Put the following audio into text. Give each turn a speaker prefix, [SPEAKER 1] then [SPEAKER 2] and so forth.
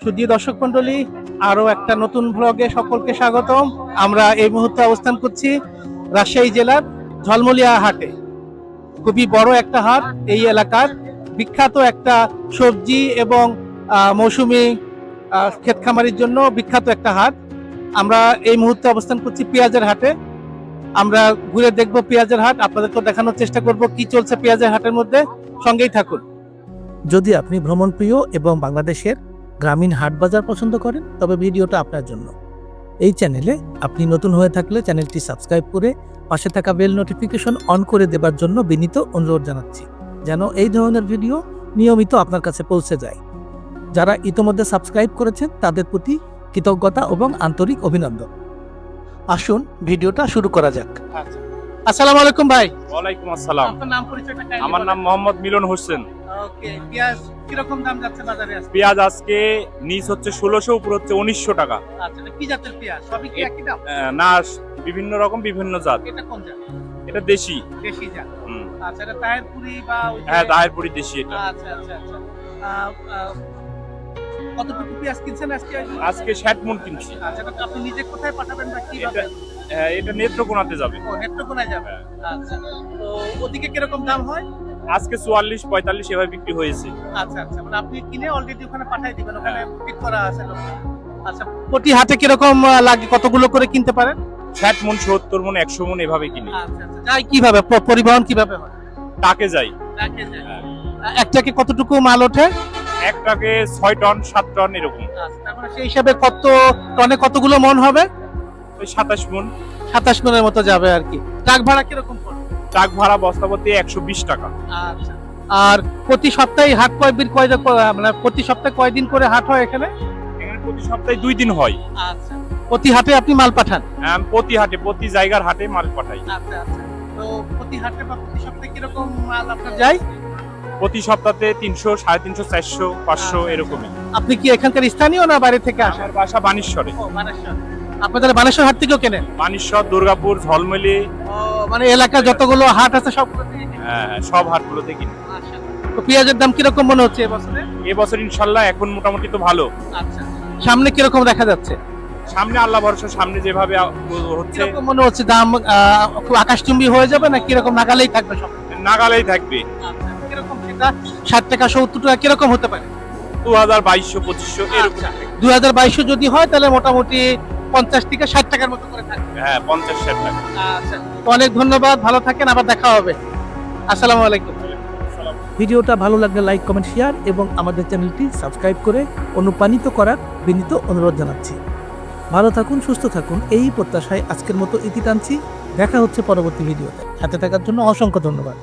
[SPEAKER 1] সুদী দর্শক মন্ডলী আরও একটা নতুন ব্লগে সকলকে স্বাগতম। আমরা এই মুহূর্তে অবস্থান করছি রাজশাহী জেলার ঝলমলিয়া হাটে। খুবই বড় একটা হাট এই এলাকার। বিখ্যাত একটা সবজি এবং মৌসুমি মৌসুমী আহ, ক্ষেত খামারির জন্য বিখ্যাত একটা হাট। আমরা এই মুহূর্তে অবস্থান করছি পেঁয়াজের হাটে। আমরা ঘুরে দেখব পেঁয়াজের হাট। আপনাদেরকে দেখানোর চেষ্টা করব কি চলছে পেঁয়াজের হাটের মধ্যে। সঙ্গেই থাকুন। যদি আপনি ভ্রমণপ্রিয় এবং বাংলাদেশের গ্রামীণ হাট বাজার পছন্দ করেন তবে ভিডিওটা আপনার জন্য। এই চ্যানেলে আপনি নতুন হয়ে থাকলে চ্যানেলটি সাবস্ক্রাইব করে পাশে থাকা বেল নোটিফিকেশন অন করে দেবার জন্য বিনীত অনুরোধ জানাচ্ছি যেন এই ধরনের ভিডিও নিয়মিত আপনার কাছে পৌঁছে যায়। যারা ইতোমধ্যে সাবস্ক্রাইব করেছেন তাদের প্রতি কৃতজ্ঞতা এবং আন্তরিক অভিনন্দন। আসুন ভিডিওটা শুরু করা যাক। আসসালামু আলাইকুম ভাই।
[SPEAKER 2] ওয়ালাইকুম আসসালাম।
[SPEAKER 1] আপনার নাম পরিচয়টা
[SPEAKER 2] আমার নাম মোহাম্মদ মিলন হোসেন।
[SPEAKER 1] ওকে পেঁয়াজ কীরকম দাম যাচ্ছে বাজারে আজকে?
[SPEAKER 2] পেঁয়াজ আজকে নিচ হচ্ছে ষোলোশো উপর হচ্ছে উনিশশো টাকা।
[SPEAKER 1] আচ্ছা কি জাতের পেঁয়াজ? সবই কি একই দাম?
[SPEAKER 2] না বিভিন্ন রকম বিভিন্ন জাত।
[SPEAKER 1] এটা কোন জাত?
[SPEAKER 2] এটা দেশি।
[SPEAKER 1] দেশি জাত। আচ্ছা এটা তাহেরপুরি বা
[SPEAKER 2] হ্যাঁ দেশি এটা।
[SPEAKER 1] আচ্ছা আচ্ছা আচ্ছা। কতটুকু পেঁয়াজ কিনছেন আজকে?
[SPEAKER 2] আজকে ষাট মন কিনছি।
[SPEAKER 1] আচ্ছা এটা আপনি নিজে কোথায় পাঠাবেন বা কি
[SPEAKER 2] এটা- হ্যাঁ, নেত্রকোনাতে যাবে।
[SPEAKER 1] ও নেত্রকোনায় যাবে।
[SPEAKER 2] হ্যাঁ।
[SPEAKER 1] আচ্ছা তো ওদিকে কীরকম দাম হয়?
[SPEAKER 2] আজকে চুয়াল্লিশ পঁয়তাল্লিশ এভাবে বিক্রি হয়েছে।
[SPEAKER 1] আচ্ছা আচ্ছা মানে আপনি কিনে অলরেডি ওখানে পাঠিয়ে দিবেন ওখানে পিক করা আছে আচ্ছা প্রতি হাতে কীরকম লাগে? কতগুলো করে কিনতে পারেন?
[SPEAKER 2] ষাট মন সত্তর মন একশো মন এভাবে কিনি।
[SPEAKER 1] আচ্ছা আচ্ছা যাই কীভাবে? পরিবহন কীভাবে হয়?
[SPEAKER 2] টাকে যাই। হ্যাঁ।
[SPEAKER 1] একটাকে কতটুকু মাল ওঠে?
[SPEAKER 2] একটাকে ছয় টন সাত টন এরকম।
[SPEAKER 1] আচ্ছা সেই হিসাবে কত টনে কতগুলো মন হবে?
[SPEAKER 2] ওই সাতাশ মন।
[SPEAKER 1] সাতাশ মনের মতো যাবে আর কি। ট্রাক ভাড়া কীরকম পড়ে
[SPEAKER 2] ট্রাক ভাড়া বস্তাপতি একশো বিশ টাকা।
[SPEAKER 1] আচ্ছা। আর প্রতি সপ্তাহে হাট কয় দিন কয় মানে প্রতি সপ্তাহে কয়দিন করে হাট হয় এখানে?
[SPEAKER 2] এখানে প্রতি সপ্তাহে দুই দিন হয়।
[SPEAKER 1] আচ্ছা। প্রতি হাটে আপনি মাল পাঠান?
[SPEAKER 2] আহ, প্রতি হাটে প্রতি জায়গার হাটে মাল পাঠাই।
[SPEAKER 1] আচ্ছা আচ্ছা। তো প্রতি হাটে বা প্রতি সপ্তাহে কীরকম মাল আপনার যায়?
[SPEAKER 2] প্রতি সপ্তাহে তিনশো সাড়ে তিনশো চারশো পাঁচশো এরকমই।
[SPEAKER 1] আপনি কি এখানকার স্থানীয় না বাইরে থেকে আসেন?
[SPEAKER 2] আমার বাসা বানেশ্বরে।
[SPEAKER 1] ও বানেশ্বর আপনাদের বানেশ্বর হাট থেকেও কেনেন?
[SPEAKER 2] বানেশ্বর দুর্গাপুর ঝলমলি।
[SPEAKER 1] মানে এলাকার যতগুলো হাট আছে?
[SPEAKER 2] হ্যাঁ, হ্যাঁ, সব হাটগুলোতে কিনি।
[SPEAKER 1] আচ্ছা। তো পেঁয়াজের দাম কীরকম মনে হচ্ছে এবছরে?
[SPEAKER 2] এবছর ইনশাল্লাহ এখন মোটামুটি তো ভালো।
[SPEAKER 1] আচ্ছা। সামনে কীরকম দেখা যাচ্ছে?
[SPEAKER 2] সামনে আল্লাহ ভরসা সামনে যেভাবে হচ্ছে।
[SPEAKER 1] মনে হচ্ছে দাম খুব আকাশচুম্বী হয়ে যাবে না কীরকম নাগালেই থাকবে সব?
[SPEAKER 2] নাগালেই থাকবে।
[SPEAKER 1] আচ্ছা, কীরকম সেটা? ষাট টাকা সত্তর টাকা কীরকম হতে পারে?
[SPEAKER 2] দু হাজার বাইশশো পঁচিশশো এরকম।
[SPEAKER 1] আচ্ছা। দুই হাজার বাইশশো যদি হয় তাহলে মোটামুটি পঞ্চাশ থেকে ষাট টাকার মতো করে থাকবে।
[SPEAKER 2] হ্যাঁ পঞ্চাশ ষাট টাকা।
[SPEAKER 1] আচ্ছা তো অনেক ধন্যবাদ ভালো থাকেন আবার দেখা হবে। আসসালামু আলাইকুম। ভিডিওটা ভালো লাগলে লাইক কমেন্ট শেয়ার এবং আমাদের চ্যানেলটি সাবস্ক্রাইব করে অনুপ্রাণিত করার বিনীত অনুরোধ জানাচ্ছি। ভালো থাকুন সুস্থ থাকুন এই প্রত্যাশায় আজকের মতো ইতি টানছি। দেখা হচ্ছে পরবর্তী ভিডিওতে। সাথে থাকার জন্য অসংখ্য ধন্যবাদ।